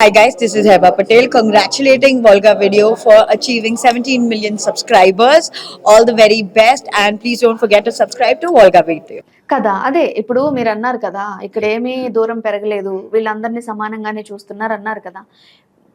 Hi guys, this is Heba Patel congratulating Volga Video for achieving 17 million subscribers. All the very best and please don't forget to subscribe to Volga Video. కదా అదే ఇప్పుడు మీరు అన్నారు కదా ఇక్కడ ఏమీ దూరం పెరగలేదు వీళ్ళందరినీ సమానంగానే చూస్తున్నారు అన్నారు కదా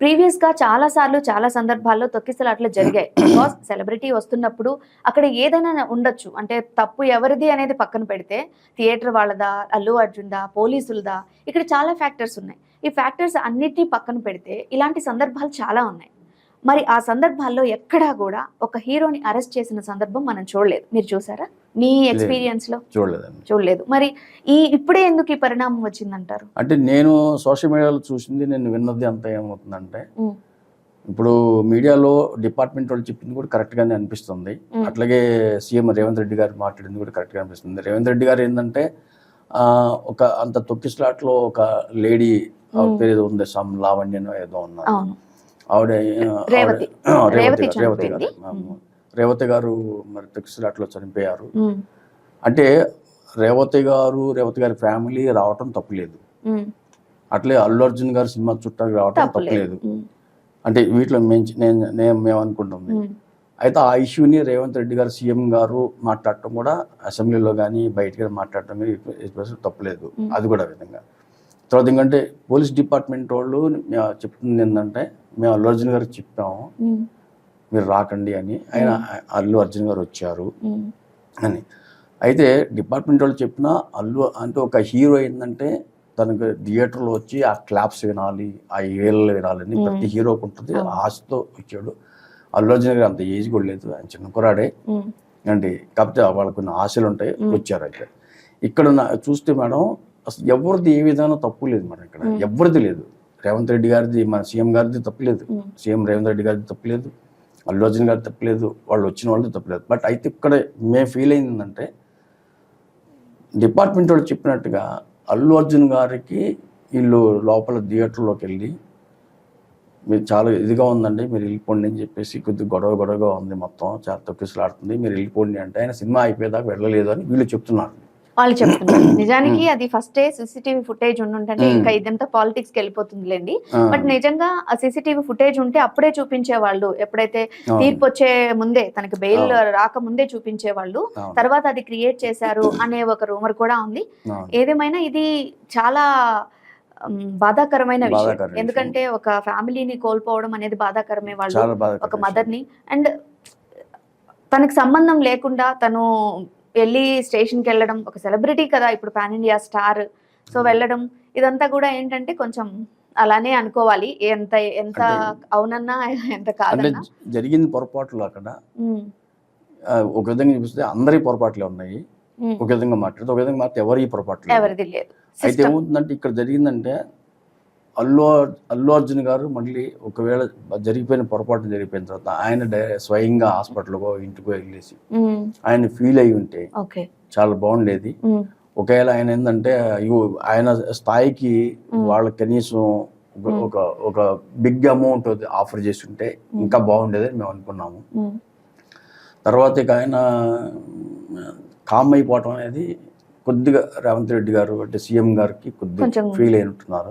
ప్రీవియస్గా చాలా సార్లు చాలా సందర్భాల్లో తొక్కిసలాట్లు జరిగాయి బికాస్ సెలబ్రిటీ వస్తున్నప్పుడు అక్కడ ఏదైనా ఉండొచ్చు అంటే తప్పు ఎవరిది అనేది పక్కన పెడితే థియేటర్ వాళ్ళదా అల్లు అర్జున్దా పోలీసులదా ఇక్కడ చాలా ఫ్యాక్టర్స్ ఉన్నాయి ఈ ఫ్యాక్టర్స్ అన్నిటినీ పక్కన పెడితే ఇలాంటి సందర్భాలు చాలా ఉన్నాయి. మరి ఆ సందర్భాల్లో ఎక్కడా కూడా ఒక హీరోని అరెస్ట్ చేసిన సందర్భం మనం చూడలేదు. మీరు చూసారా? మీ ఎక్స్పీరియన్స్లో చూడలేదండి. చూడలేదు. మరి ఈ ఇప్పుడే ఎందుకు ఈ పరిణామం వచ్చిందంటారు? అంటే నేను సోషల్ మీడియాలో చూసింది నేను విన్నది అంత ఏమవుతుందంటే ఇప్పుడు మీడియాలో డిపార్ట్మెంట్ వాళ్ళు చెప్పింది కూడా కరెక్ట్గానే అనిపిస్తుంది. ఉమ్, అట్లాగే సీఎం రేవంత్ రెడ్డి గారు మాట్లాడింది కూడా కరెక్ట్గా అనిపిస్తుంది. రేవంత్ రెడ్డి గారు ఏంటంటే ఒక అంత తొక్కిసలాట్లో ఒక లేడీ ఆవిడ. పేరు ఏదో ఉంది? సమ్ లావణ్యనో ఏదో ఉన్నారు ఆవిడ రేవతి. రేవతి గారు- రేవతి. గారు. మరి తొక్కిసలాట్లో చనిపోయారు. అంటే రేవతి గారు రేవతి గారి ఫ్యామిలీ రావటం తప్పులేదు. అట్లే అల్లు అర్జున్ గారు సినిమా చుట్టాలు రావటం తప్పులేదు. అంటే వీటిలో మేము నేను నేను మేము అనుకుంటుంది అయితే ఆ ఇష్యూని రేవంత్ రెడ్డి గారు సీఎం గారు మాట్లాడటం కూడా అసెంబ్లీలో కానీ బయట మాట్లాడటం ఎస్పెషల్ తప్పులేదు. అది కూడా విధంగా. తర్వాత ఎందుకంటే పోలీస్ డిపార్ట్మెంట్ వాళ్ళు చెప్తుంది ఏంటంటే మేము అల్లు అర్జున్ గారికి చెప్పాము. మీరు రాకండి అని. ఆయన అల్లు అర్జున్ గారు వచ్చారు అని. అయితే డిపార్ట్మెంట్ వాళ్ళు చెప్పిన అల్లు అంటే ఒక హీరో ఏంటంటే తనకు థియేటర్లో వచ్చి ఆ క్లాప్స్ వినాలి ఆ ఏళ్ళు వినాలని. ప్రతి హీరోకి ఉంటుంది. ఆశతో వచ్చాడు. అల్లు అర్జున్ గారు అంత ఏజ్ కూడా లేదు. ఆయన చిన్న కురాడే అంటే కాకపోతే వాళ్ళకు కొన్ని ఆశలు ఉంటాయి. వచ్చారు అయితే. ఇక్కడ చూస్తే మేడం అసలు ఎవరిది ఏ విధానం తప్పు లేదు మేడం ఇక్కడ. ఎవరిది లేదు. రేవంత్ రెడ్డి గారిది మన సీఎం గారిది తప్పులేదు సీఎం రేవంత్ రెడ్డి గారిది తప్పులేదు అల్లు అర్జున్ గారి తప్పులేదు వాళ్ళు వచ్చిన వాళ్ళది తప్పులేదు బట్ అయితే ఇక్కడ మేము ఫీల్ అయిందంటే డిపార్ట్మెంట్ వాళ్ళు చెప్పినట్టుగా అల్లు అర్జున్ గారికి వీళ్ళు లోపల థియేటర్లోకి వెళ్ళి మీరు చాలా ఇదిగా ఉందండి మీరు వెళ్ళిపోండి అని చెప్పేసి కొద్దిగా గొడవ గొడవగా ఉంది మొత్తం. చాలా తొక్కిసలాడుతుంది మీరు వెళ్ళిపోండి అంటే ఆయన సినిమా అయిపోయేదాకా వెళ్ళలేదు అని వీళ్ళు చెప్తున్నారు. వాళ్ళు చెప్తున్నారు. నిజానికి అది ఫస్ట్ సీసీటీవీ ఫుటేజ్ ఉండుంటే. ఇంకా ఇదంతా పాలిటిక్స్కి వెళ్ళిపోతుందిలేండి. బట్ నిజంగా ఆ సీసీటీవీ ఫుటేజ్ ఉంటే అప్పుడే చూపించేవాళ్ళు. ఎప్పుడైతే అవును, తీర్పు వచ్చే ముందే తనకి బెయిల్ అవును. రాకముందే చూపించేవాళ్ళు. అవును, తర్వాత అది క్రియేట్ చేశారు అనే ఒక రూమర్ కూడా ఉంది. ఏదేమైనా ఇది చాలా బాధాకరమైన విషయం. ఎందుకంటే ఒక ఫ్యామిలీని కోల్పోవడం అనేది బాధాకరమే వాళ్ళు ఒక మదర్ని. అండ్ తనకి సంబంధం లేకుండా తను వెళ్ళి స్టేషన్కి వెళ్ళడం ఒక సెలబ్రిటీ కదా ఇప్పుడు pan India star. So Hmm. వెళ్ళడం ఇదంతా కూడా ఏంటంటే కొంచెం అలానే అనుకోవాలి. ఎంత ఎంత అవునన్నా ఎంత కాదన్నా. జరిగింది పొరపాట్లు అక్కడ. ఆ, ఒక విధంగా చూపిస్తే అందరి పొరపాట్లే ఉన్నాయి. ఉమ్, ఒక విధంగా మాట్లాడితే ఒక విధంగా మాట్లాడితే ఎవరి పొరపాట్లు. ఎవరిది లేదు. అయితే. ఏమవుతుందంటే ఇక్కడ జరిగిందంటే అల్లు అల్లు అర్జున్ గారు మళ్ళీ ఒకవేళ జరిగిపోయిన పొరపాటు జరిగిపోయిన తర్వాత ఆయన స్వయంగా హాస్పిటల్కో ఇంటికో వెళ్ళేసి ఆయన ఫీల్ అయి ఉంటే చాలా బాగుండేది. ఒకవేళ ఆయన ఏంటంటే ఆయన స్థాయికి. వాళ్ళకి కనీసం ఒక-. ఒక బిగ్ అమౌంట్ ఆఫర్ చేసి ఉంటే ఇంకా బాగుండేది అని మేము అనుకున్నాము. తర్వాత ఇక ఆయన కామ్ అయిపోవటం అనేది కొద్దిగా రేవంత్ రెడ్డి గారు అంటే సీఎం గారికి కొద్దిగా ఫీల్ అయినట్టున్నారు.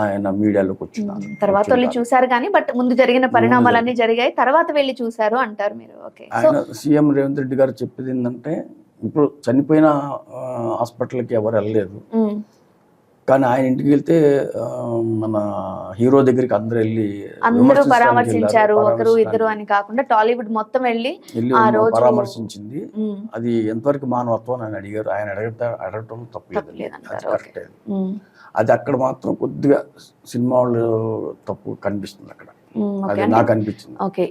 ఆయన మీడియాలోకి వచ్చినారు. తర్వాత వెళ్ళి చూసారు కానీ బట్ ముందు జరిగిన పరిణామాలన్నీ జరిగాయి. తర్వాత వెళ్ళి చూసారు అంటారు మీరు. ఓకే. ఆయన సీఎం రేవంత్ రెడ్డి గారు చెప్పేది ఏంటంటే ఇప్పుడు చనిపోయిన హాస్పిటల్కి ఎవరు వెళ్ళలేదు. కానీ ఆయన ఇంటికి వెళ్తే మన హీరో దగ్గరికి అందరు వెళ్ళి అందరూ పరామర్శించారు. ఒకరు ఇద్దరు అని కాకుండా టాలీవుడ్ మొత్తం వెళ్ళి పరామర్శించింది. అది ఎంతవరకు మానవత్వం అని అడిగారు. ఆయన అడగట అడగటం తప్పలేదు తప్పులేదంటారు, అది అక్కడ మాత్రం కొద్దిగా సినిమా వాళ్ళు తప్పు కనిపిస్తుంది అక్కడ. అది నాకు అనిపించింది. ఓకే.